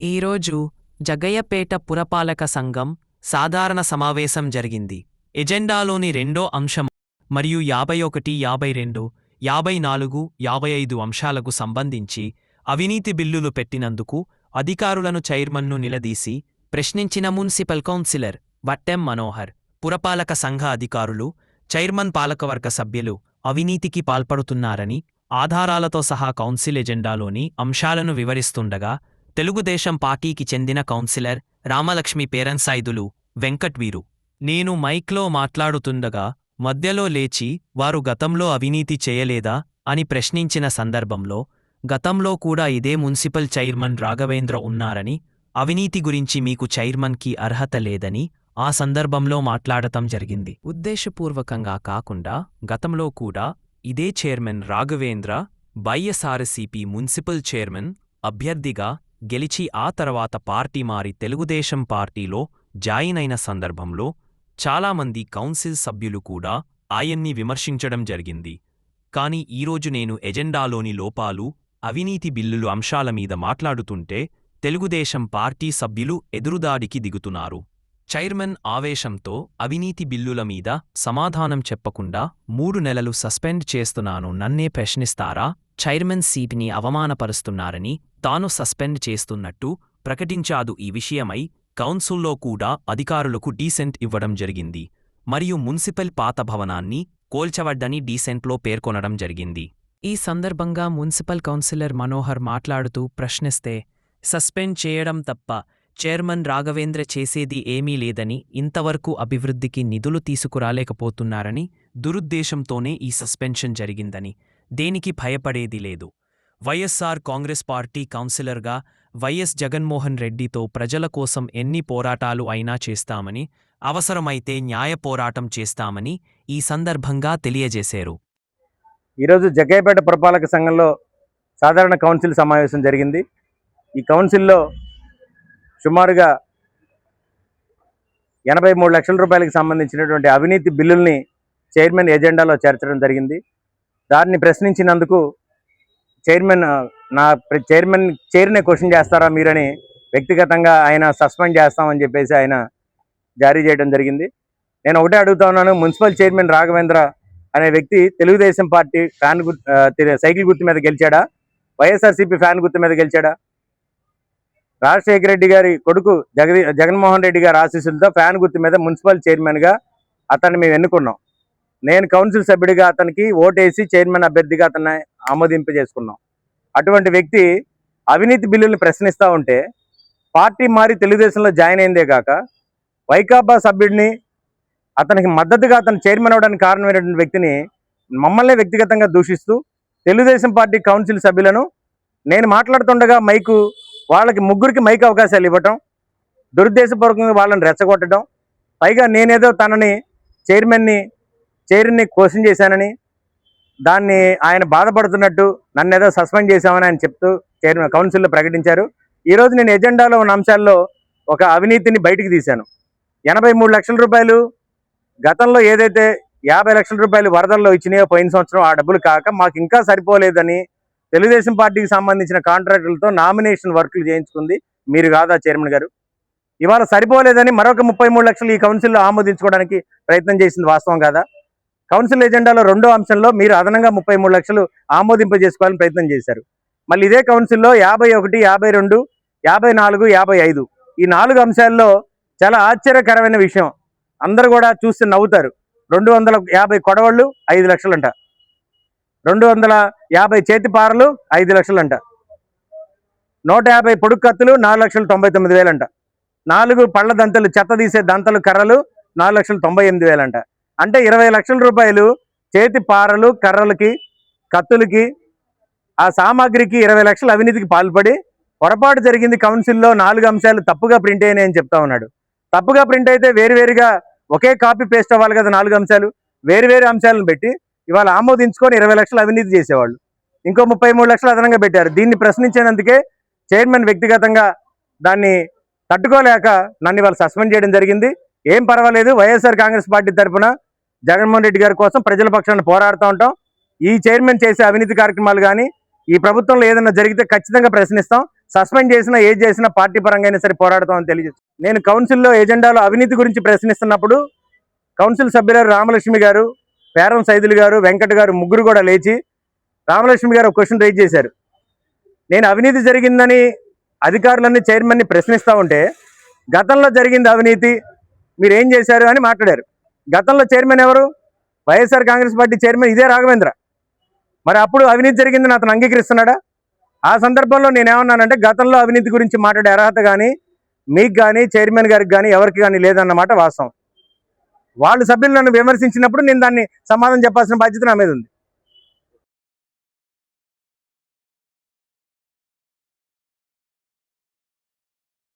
ఈరోజు జగయ్యపేట పురపాలక సంఘం సాధారణ సమావేశం జరిగింది. ఎజెండాలోని రెండో అంశం మరియు యాభై ఒకటి యాభై రెండు యాభై నాలుగు యాభై ఐదు అంశాలకు సంబంధించి అవినీతి బిల్లులు పెట్టినందుకు అధికారులను చైర్మన్ను నిలదీసి ప్రశ్నించిన మున్సిపల్ కౌన్సిలర్ వట్టెం మనోహర్ పురపాలక సంఘ అధికారులు చైర్మన్ పాలకవర్గ సభ్యులు అవినీతికి పాల్పడుతున్నారని ఆధారాలతో సహా కౌన్సిల్ ఎజెండాలోని అంశాలను వివరిస్తుండగా తెలుగుదేశం పార్టీకి చెందిన కౌన్సిలర్ రామలక్ష్మి పేరన్సాయిదులు వెంకట్వీరు. నేను మైక్లో మాట్లాడుతుండగా మధ్యలో లేచి వారు గతంలో అవినీతి చేయలేదా అని ప్రశ్నించిన సందర్భంలో గతంలో కూడా ఇదే మున్సిపల్ చైర్మన్ రాఘవేంద్ర ఉన్నారని అవినీతి గురించి మీకు చైర్మన్కి అర్హత లేదని ఆ సందర్భంలో మాట్లాడటం జరిగింది. ఉద్దేశపూర్వకంగా కాకుండా గతంలో కూడా ఇదే chairman Raghavendra YSRCP municipal chairman అభ్యర్థిగా గెలిచి ఆ తర్వాత పార్టీ మారి తెలుగుదేశం పార్టీలో జాయిన్ అయిన సందర్భంలో చాలామంది కౌన్సిల్ సభ్యులు కూడా ఆయన్ని విమర్శించడం జరిగింది. కాని ఈరోజు నేను ఎజెండాలోని లోపాలు అవినీతి బిల్లులు అంశాల మీద మాట్లాడుతుంటే తెలుగుదేశం పార్టీ సభ్యులు ఎదురుదాడికి దిగుతున్నారు. చైర్మన్ ఆవేశంతో అవినీతి బిల్లుల మీద సమాధానం చెప్పకుండా మూడు నెలలు సస్పెండ్ చేస్తున్నాను నన్నే ప్రశ్నిస్తారా? చైర్మన్ సీట్ని అవమానపరుస్తున్నారని తాను సస్పెండ్ చేస్తున్నట్టు ప్రకటించాదు. ఈ విషయమై కౌన్సిల్లో కూడా అధికారులకు డీసెంట్ ఇవ్వడం జరిగింది. మరియు మున్సిపల్ పాత భవనాన్ని కోల్చవడ్డని డీసెంట్లో పేర్కొనడం జరిగింది. ఈ సందర్భంగా మున్సిపల్ కౌన్సిలర్ మనోహర్ మాట్లాడుతూ ప్రశ్నిస్తే సస్పెండ్ చేయడం తప్ప చైర్మన్ రాఘవేంద్ర చేసేది ఏమీ లేదని ఇంతవరకు అభివృద్ధికి నిధులు తీసుకురాలేకపోతున్నారని దురుద్దేశంతోనే ఈ సస్పెన్షన్ జరిగిందని దేనికి భయపడేది లేదు. వైఎస్సార్ కాంగ్రెస్ పార్టీ కౌన్సిలర్గా వైఎస్ జగన్మోహన్ రెడ్డితో ప్రజల కోసం ఎన్ని పోరాటాలు అయినా చేస్తామని అవసరమైతే న్యాయ పోరాటం చేస్తామని ఈ సందర్భంగా తెలియజేశారు. ఈరోజు జగ్గయ్యపేట పురపాలక సంఘంలో సాధారణ కౌన్సిల్ సమావేశం జరిగింది. ఈ కౌన్సిల్లో సుమారుగా ఎనభై మూడు లక్షల రూపాయలకు సంబంధించినటువంటి అవినీతి బిల్లుల్ని చైర్మన్ ఎజెండాలో చేర్చడం జరిగింది. దాన్ని ప్రశ్నించినందుకు చైర్మన్ నా చైర్మన్ చైర్నే క్వశ్చన్ చేస్తారా మీరని వ్యక్తిగతంగా ఆయన సస్పెండ్ చేస్తామని చెప్పేసి ఆయన జారీ చేయడం జరిగింది. నేను ఒకటే అడుగుతా ఉన్నాను మున్సిపల్ చైర్మన్ రాఘవేంద్ర అనే వ్యక్తి తెలుగుదేశం పార్టీ ఫ్యాన్ గుర్తు సైకిల్ గుర్తు మీద గెలిచాడా? వైఎస్ఆర్సీపీ ఫ్యాన్ గుర్తు మీద గెలిచాడా? రాజశేఖర రెడ్డి గారి కొడుకు జగది జగన్మోహన్ రెడ్డి గారి ఆశీస్సులతో ఫ్యాన్ గుర్తు మీద మున్సిపల్ చైర్మన్గా అతన్ని మేము ఎన్నుకున్నాం. నేను కౌన్సిల్ సభ్యుడిగా అతనికి ఓటేసి చైర్మన్ అభ్యర్థిగా అతన్ని ఆమోదింపజేసుకున్నాం అటువంటి వ్యక్తి అవినీతి బిల్లుల్ని ప్రశ్నిస్తూ ఉంటే పార్టీ మారి తెలుగుదేశంలో జాయిన్ అయిందే కాక వైకాపా సభ్యుడిని అతనికి మద్దతుగా అతను చైర్మన్ అవడానికి కారణమైనటువంటి వ్యక్తిని మమ్మల్ని వ్యక్తిగతంగా దూషిస్తూ తెలుగుదేశం పార్టీ కౌన్సిల్ సభ్యులను నేను మాట్లాడుతుండగా మైకు వాళ్ళకి ముగ్గురికి మైక్ అవకాశాలు ఇవ్వటం దురుద్దేశపూర్వకంగా వాళ్ళని రెచ్చగొట్టడం పైగా నేనేదో తనని చైర్మన్ని చైర్ని క్వశ్చన్ చేశానని దాన్ని ఆయన బాధపడుతున్నట్టు నన్ను ఏదో సస్పెండ్ చేశామని ఆయన చెప్తూ చైర్మన్ కౌన్సిల్లో ప్రకటించారు. ఈరోజు నేను ఎజెండాలో ఉన్న అంశాల్లో ఒక అవినీతిని బయటికి తీశాను. ఎనభై మూడు లక్షల రూపాయలు గతంలో ఏదైతే యాభై లక్షల రూపాయలు వరదల్లో ఇచ్చినాయో పోయిన సంవత్సరం ఆ డబ్బులు కాక మాకు ఇంకా సరిపోలేదని తెలుగుదేశం పార్టీకి సంబంధించిన కాంట్రాక్టులతో నామినేషన్ వర్కులు చేయించుకుంది మీరు కాదా చైర్మన్ గారు? ఇవాళ సరిపోలేదని మరొక ముప్పై మూడు లక్షలు ఈ కౌన్సిల్లో ఆమోదించుకోవడానికి ప్రయత్నం చేసింది వాస్తవం కాదా? కౌన్సిల్ ఎజెండాలో రెండో అంశంలో మీరు అదనంగా ముప్పై మూడు లక్షలు ఆమోదింపజేసుకోవాలని ప్రయత్నం చేశారు. మళ్ళీ ఇదే కౌన్సిల్లో యాభై ఒకటి యాభై రెండు యాభై నాలుగు యాభై ఐదు. ఈ నాలుగు అంశాల్లో చాలా ఆశ్చర్యకరమైన విషయం. అందరూ కూడా చూసి నవ్వుతారు. రెండు వందల యాభై కొడవళ్ళు ఐదు లక్షలంట. రెండు వందల యాభై చేతి పారలు ఐదు లక్షలంట. నూట యాభై పొడుగు కత్తులు నాలుగు లక్షల తొంభై తొమ్మిది వేలంట. నాలుగు పళ్ళ దంతలు చెత్త తీసే దంతలు కర్రలు నాలుగు లక్షల తొంభై ఎనిమిది వేలంట. అంటే ఇరవై లక్షల రూపాయలు చేతి పారలు కర్రలకి కత్తులకి ఆ సామాగ్రికి ఇరవై లక్షల అవినీతికి పాల్పడి పొరపాటు జరిగింది కౌన్సిల్లో నాలుగు అంశాలు తప్పుగా ప్రింట్ అయినాయని చెప్తా ఉన్నాడు. తప్పుగా ప్రింట్ అయితే వేరువేరుగా ఒకే కాపీ పేస్ట్ అవ్వాలి కదా నాలుగు అంశాలు వేరు వేరు అంశాలను పెట్టి ఇవాళ ఆమోదించుకొని ఇరవై లక్షలు అవినీతి చేసేవాళ్ళు. ఇంకో ముప్పై మూడు లక్షలు అదనంగా పెట్టారు. దీన్ని ప్రశ్నించినందుకే చైర్మన్ వ్యక్తిగతంగా దాన్ని తట్టుకోలేక నన్ను ఇవాళ సస్పెండ్ చేయడం జరిగింది. ఏం పర్వాలేదు వైఎస్ఆర్ కాంగ్రెస్ పార్టీ తరఫున జగన్మోహన్ రెడ్డి గారి కోసం ప్రజల పక్షాన్ని పోరాడుతూ ఉంటాం. ఈ చైర్మన్ చేసే అవినీతి కార్యక్రమాలు కానీ ఈ ప్రభుత్వంలో ఏదైనా జరిగితే ఖచ్చితంగా ప్రశ్నిస్తాం. సస్పెండ్ చేసినా ఏది చేసినా పార్టీ పరంగా అయినా సరే పోరాడతామని తెలియజేస్తాం నేను కౌన్సిల్లో ఎజెండాలో అవినీతి గురించి ప్రశ్నిస్తున్నప్పుడు కౌన్సిల్ సభ్యులు రామలక్ష్మి గారు పేరం సైదులు గారు వెంకట్ గారు ముగ్గురు కూడా లేచి రామలక్ష్మి గారు ఒక క్వశ్చన్ రైజ్ చేశారు. నేను అవినీతి జరిగిందని అధికారులన్నీ చైర్మన్ని ప్రశ్నిస్తూ ఉంటే గతంలో జరిగింది అవినీతి మీరు ఏం చేశారు అని మాట్లాడారు. గతంలో చైర్మన్ ఎవరు? వైఎస్ఆర్ కాంగ్రెస్ పార్టీ చైర్మన్ ఇదే రాఘవేంద్ర. మరి అప్పుడు అవినీతి జరిగిందని అతను అంగీకరిస్తున్నాడా? ఆ సందర్భంలో నేనేమన్నానంటే గతంలో అవినీతి గురించి మాట్లాడే అర్హత కానీ మీకు కానీ చైర్మన్ గారికి కానీ ఎవరికి కానీ లేదన్నమాట వాస్తవం. వాళ్ళు సభ్యులు నన్ను విమర్శించినప్పుడు నేను దాన్ని సమాధానం చెప్పాల్సిన బాధ్యత నా మీద ఉంది.